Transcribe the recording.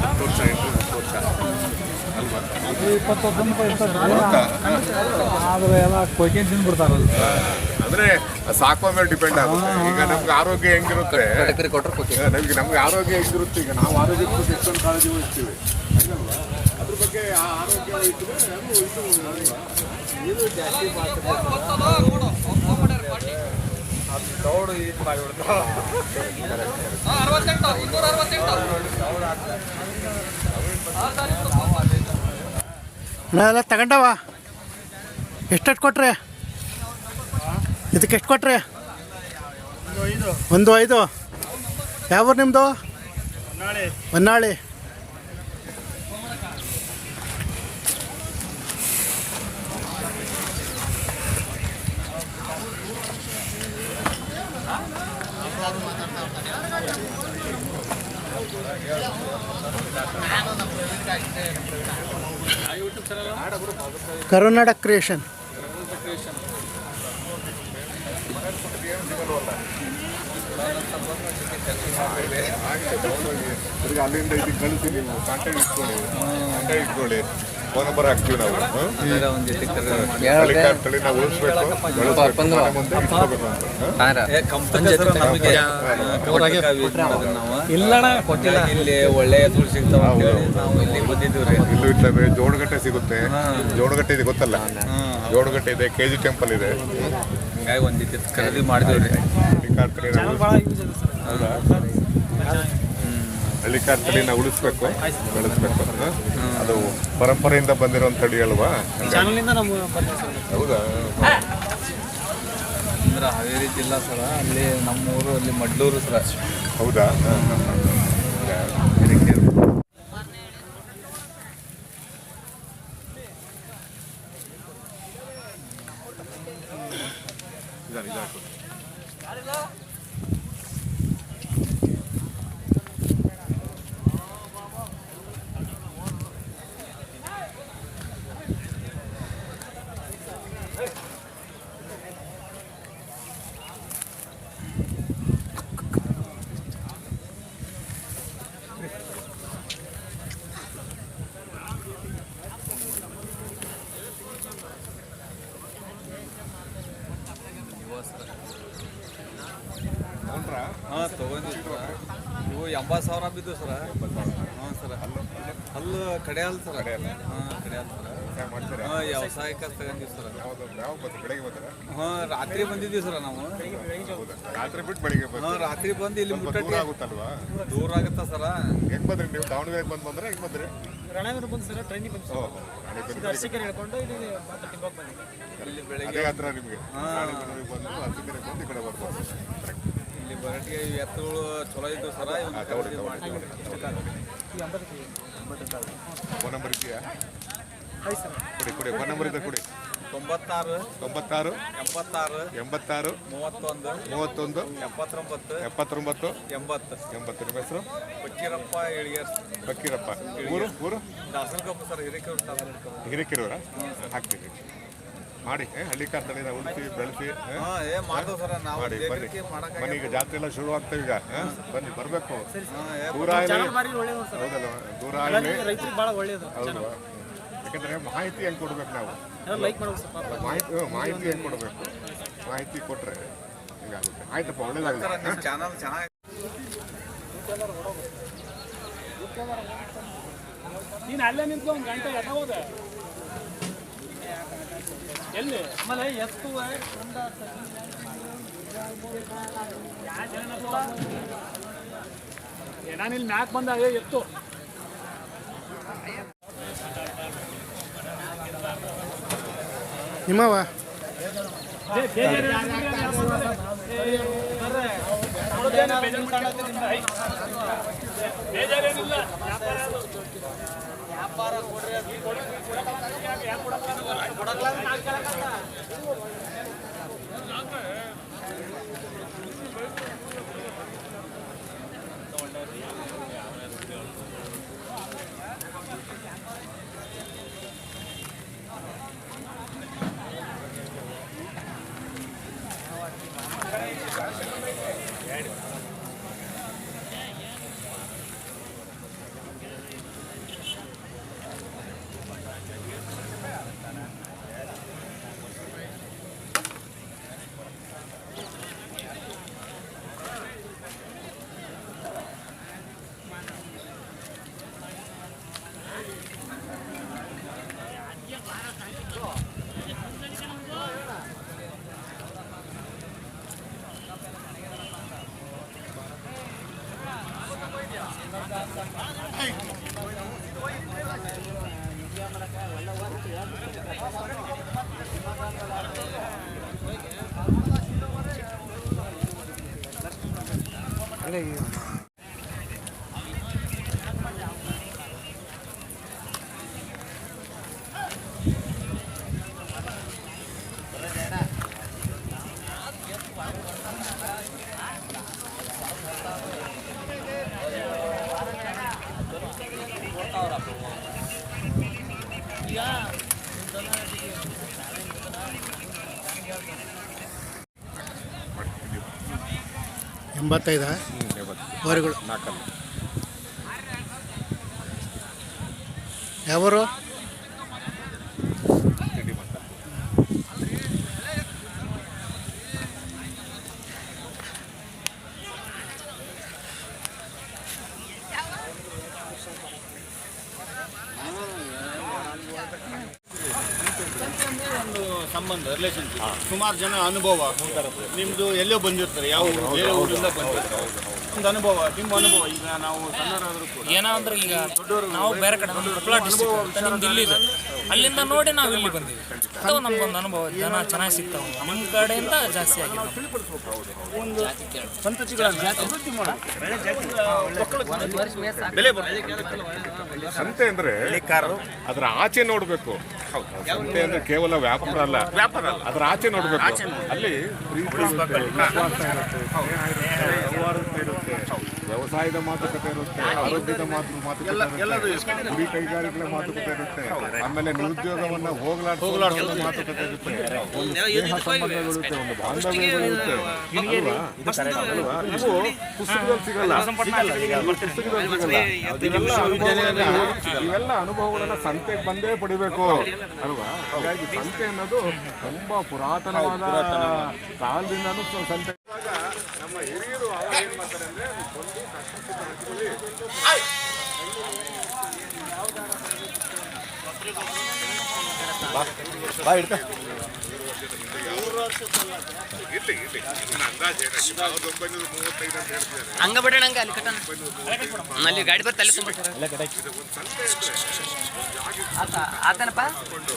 ಹತ್ತು ವರ್ಷ ಆದರೆ ಎಲ್ಲ ಕೊಯ್ಕೆ ತಿಂದ್ಬಿಡ್ತಾರಲ್ಲ ಅಂದ್ರೆ ಸಾಕೋ ಮೇಲೆ ಡಿಪೆಂಡ್ ಆಗುತ್ತೆ. ಈಗ ನಮ್ಗೆ ಆರೋಗ್ಯ ಹೆಂಗಿರುತ್ತೆ? ನಮ್ಗೆ ನಮ್ಗೆ ಆರೋಗ್ಯ ಹೆಂಗಿರುತ್ತೆ? ಈಗ ನಾವು ಆರೋಗ್ಯಕ್ಕೆ ಎಷ್ಟೊಂದು ಕಾಳಜಿ ವಹಿಸ್ತೀವಿ? ಅದ್ರ ಬಗ್ಗೆ ಆ ಆರೋಗ್ಯ? ದೌಡು ಇದು ಮಾಡಿಬಿಡ್ತಾರೆ ಎಲ್ಲ ತಗೊಂಡವ? ಎಷ್ಟೆಷ್ಟು ಕೊಟ್ರಿ? ಇದಕ್ಕೆ ಎಷ್ಟು ಕೊಟ್ರಿ? ಒಂದು ಐದು. ಯಾವ ನಿಮ್ಮದು ಹೊನ್ನಾಳಿ. ಕರುನಾಡ ಕ್ರಿಯೇಷನ್. ಇಲ್ಲಿ ಒಳ್ಳೆ ಎತ್ತುಗಳು ಸಿಗ್ತಾವ ಅಂತ ಹೇಳಿ ನಾವು ಇಲ್ಲಿ ಬಂದಿದ್ದೀವಿ ಇಲ್ಲೂ ಇರ್ತವೆ ಜೋಡಗಟ್ಟೆ ಸಿಗುತ್ತೆ ಜೋಡಗಟ್ಟೆ ಇದೆ ಗೊತ್ತಲ್ಲ ಜೋಡಗಟ್ಟೆ ಇದೆ ಕೆ ಜಿ ಟೆಂಪಲ್ ಇದೆ ಹಿಂಗಾಗಿ ಒಂದಿತ್ತು ಖರೀದಿ ಮಾಡಿದ್ವಿ ರೀ ಹಳ್ಳಿಕಾರ್ ತಳಿ ನಾವು ಹೌದಾ ತಳಿನ ಉಳಿಸ್ಬೇಕು ಬೆಳೆಸ್ಬೇಕು? ಅದು ಪರಂಪರೆಯಿಂದ ಬಂದಿರೋ ತಳಿ ಅಲ್ವಾ ಹೌದಾ ಅಂದ್ರೆ ಹಾವೇರಿ ಜಿಲ್ಲಾ ಸರ ಅಲ್ಲಿ ನಮ್ಮೂರು ಅಲ್ಲಿ ಮಡ್ಲೂರು ಸರ ಹೌದಾ Boston. ಹಾಂ ತೊಗೊಂಡಿವಿ ಸರ. ಇವು ಎಂಬತ್ತು ಸಾವಿರ ಬಿದ್ದು ಸರ. ಹಾಂ ಸರ. ಹಲ್ಲು ಕಡೆ ಅಲ್ಲ ಸರ. ಹಾಂ ಕಡೆ ಅಲ್ಲ ಸರ. ಮಾಡ್ತೀರಾ ಹಾಂ ವ್ಯವಸಾಯಕ್ಕೆ ತಗೊಂಡಿವಿ ಸರ್. ಹಾಂ ರಾತ್ರಿ ಬಂದಿದ್ದೀವಿ ಸರ ನಾವು. ರಾತ್ರಿ ಬಿಟ್ಟು ಬೆಳಿಗ್ಗೆ ಹಾಂ ರಾತ್ರಿ ಬಂದು ಇಲ್ಲಿ ಮುಟ್ಟಟ್ಟಿ ದೂರ ಆಗುತ್ತಲ್ವಾ? ದೂರ ಆಗುತ್ತಾ ಸರ? ಹೆಂಗ್ ಬಂದ್ರಿ ನೀವು? ದಾವಣಗೆರೆಗೆ ಬಂದು ಬಂದ್ರೆ ಹೆಂಗ್ ಬಂದ್ರಿ? ರಣವೀರ ಬಂದು ಸರ್ ಟ್ರೈನಿಗೆ ಬಂದು. ಅರಸೀಕೆರೆ ಹೇಳ್ಕೊಂಡು ಇಲ್ಲಿ ಬಂದಿದ್ದೆ ಇಲ್ಲಿ ಬೆಳಿಗ್ಗೆ ಹತ್ರ ನಿಮಗೆ. ಹಾಂ. ಬಂದು ಅರಸೀಕೆರೆಗೆ ಬಂದು ಈ ಕಡೆ ಬರ್ಬೋದು. ಇಲ್ಲಿ ಬರಟಿಗೆ ಎತ್ತುಗಳು ಚಲೋ ಇದ್ದು ಸರ ಫೋನ್ ನಂಬರ್ ಇದೆಯಾ? ಕೊಡಿ ಕೊಡಿ ಫೋನ್ ನಂಬರ್ ಇದೆ ಕೊಡಿ. ತೊಂಬತ್ತಾರು ತೊಂಬತ್ತಾರು ಎಂಬತ್ತಾರು ಎಂಬತ್ತಾರು ಮೂವತ್ತೊಂದು ಮೂವತ್ತೊಂದು ಎಪ್ಪತ್ತೊಂಬತ್ತು ಎಪ್ಪತ್ತೊಂಬತ್ತು ಎಂಬತ್ತು. ಎಂಬತ್ತು. ನಿಮ್ಮ ಹೆಸರು? ಫಕೀರಪ್ಪ ಏಳಿಗೇರ್ ಬಕ್ಕೀರಪ್ಪ ಊರು ಊರು? ದಾಸನಕೊಪ್ಪ ಸರ್ ಹಿರೇಕೆರೂರು ಹಿರೇಕೆರೂರ? ಹಾಕ್ತೀವಿ ಮಾಡಿ ಹಳ್ಳಿ ಹಳ್ಳಿಕಾರ್ ತಳಿನ ಉಳಿಸಿ ಬೆಳೆಸಿ ಏ? ಹಾಂ ಏ ಮಾಡ್ದೋ ಸರ್ ನಾವು ಮಾಡಿ ಬನ್ನಿ. ಬನ್ನಿ ಈಗ ಜಾತ್ರೆ ಎಲ್ಲ ಶುರು ಆಗ್ತವೆ ಈಗ? ಬನ್ನಿ ಬರಬೇಕು. ದೂರ ಹೌದಲ್ಲ ದೂರ ಹೌದು ಯಾಕಂದ್ರೆ ಮಾಹಿತಿ ಹೆಂಗೆ ಕೊಡ್ಬೇಕು ನಾವು? ಮಾಹಿತಿ ಮಾಹಿತಿ ಹೆಂಗೆ ಕೊಡಬೇಕು? ಮಾಹಿತಿ ಕೊಟ್ರೆ ಹಿಂಗಾಗುತ್ತೆ? ಆಯ್ತಪ್ಪ ಒಳ್ಳೇದಾಗುತ್ತೆ ಚಾನಲ್ ಚೆನ್ನಾಗಿ ನೀನು ಅಲ್ಲೇ ನಿಂತ್ಕೊಂಡು ಒಂದು ಗಂಟೆ ಎಲ್ಲ ಹೋದ. ಎಲ್ಲಿ? ಆಮೇಲೆ ಎತ್ತು ನಾನು ಇಲ್ಲಿ ಮ್ಯಾಕ್ ಬಂದ ಅದೇ ಎತ್ತು. ನಿಮ್ಮವ ಬೇಜಾರೇನಿಲ್ಲ ಕೊಡಕ್ಲಾಗ ಎಂಬತ್ತೈದ? ನಾಲ್ಕಲ್ಲ ಯಾವರು? ಸಂಬಂಧ ರಿಲೇಶನ್ಶಿಪ್ ಸುಮಾರು ಜನ ಅನುಭವ. ನಿಮ್ದು ಎಲ್ಲೋ ಬಂದಿರ್ತಾರೆ ಯಾವ ಊರು ಬೇರೆ ಊರಿಂದ ಬಂದಿರ್ತಾರೆ. ಒಂದು ಅನುಭವ ನಿಮ್ಮ ಅನುಭವ ಈಗ ನಾವು ಸಣ್ಣವರಾದರೂ ಕೂಡ. ಏನೋ ಅಂದ್ರೆ ಈಗ ನಾವು ಬೇರೆ ಕಡೆ ನಮ್ಮ ಕೊಪ್ಪಳ ಡಿಸ್ಟಿಕ್ ಅಂತ ನಿಮ್ದು ಇಲ್ಲಿದೆ. ಅಲ್ಲಿಂದ ನೋಡಿ ನಾವು ಇಲ್ಲಿ ಬಂದೀವಿ. ಅದು ನಮ್ಗೊಂದು ಅನುಭವ. ಜನ ಚೆನ್ನಾಗಿ ಸಿಗ್ತಾವೆ. ನಮ್ಮ ಕಡೆಯಿಂದ ಜಾಸ್ತಿ ಆಗಿದೆ ಒಂದು ಸಂತೆ ಅಂದ್ರೆ ಅದ್ರ ಆಚೆ ನೋಡ್ಬೇಕು. ಸಂತೆ ಅಂದ್ರೆ ಕೇವಲ ವ್ಯಾಪಾರ ಅಲ್ಲ. ವ್ಯಾಪಾರ ಅಲ್ಲ. ಅದ್ರ ಆಚೆ ನೋಡ್ಬೇಕು. ಅಲ್ಲಿ ವ್ಯವಸಾಯದ ಮಾತುಕತೆ ಇರುತ್ತೆ ಆರೋಗ್ಯದ ಮಾತು ಮಾತುಕತೆ ಇರುತ್ತೆ ಗುಡಿ ಕೈಗಾರಿಕೆಗಳ ಮಾತುಕತೆ ಇರುತ್ತೆ. ಆಮೇಲೆ ನಿರುದ್ಯೋಗವನ್ನ ಹೋಗ್ಲಾಡಿಸೋ ಮಾತುಕತೆ ಇರುತ್ತೆ. ಒಂದು ಸ್ನೇಹ ಸಂಬಂಧಗಳು ಇರುತ್ತೆ ಒಂದು ಬಾಂಧವ್ಯಗಳು ಇರುತ್ತೆ? ಇವು ಪುಸ್ತಕದಲ್ಲಿ ಸಿಗಲ್ಲ. ಪುಸ್ತಕದಲ್ಲಿ ಸಿಗಲ್ಲ. ಇವೆಲ್ಲ ಅನುಭವಗಳನ್ನ- ಸಂತೆಗೆ ಬಂದೇ ಪಡಿಬೇಕು. ಅಲ್ವಾ? ಹಾಗಾಗಿ ಸಂತೆ ಅನ್ನೋದು ತುಂಬಾ ಪುರಾತನವಾದ ಕಾಲದಿಂದನೂ ಸಂತೆ. ನಮ್ಮ ಹಿರಿಯರು ಅವಾಗ ಅಂತ ಹೇಳ್ತಿದ್ದಾರೆ. ಹಂಗ ಬಿಡೋಣ ಹಂಗ ಅಲ್ಲಿ ಕಟ್ಟಣ. ಅಲ್ಲಿ ಗಾಡಿ ಬರ್ತಾ ಅಲ್ಲಿ ತುಂಬ ಆತನಪ್ಪ? ಕೊಂಡು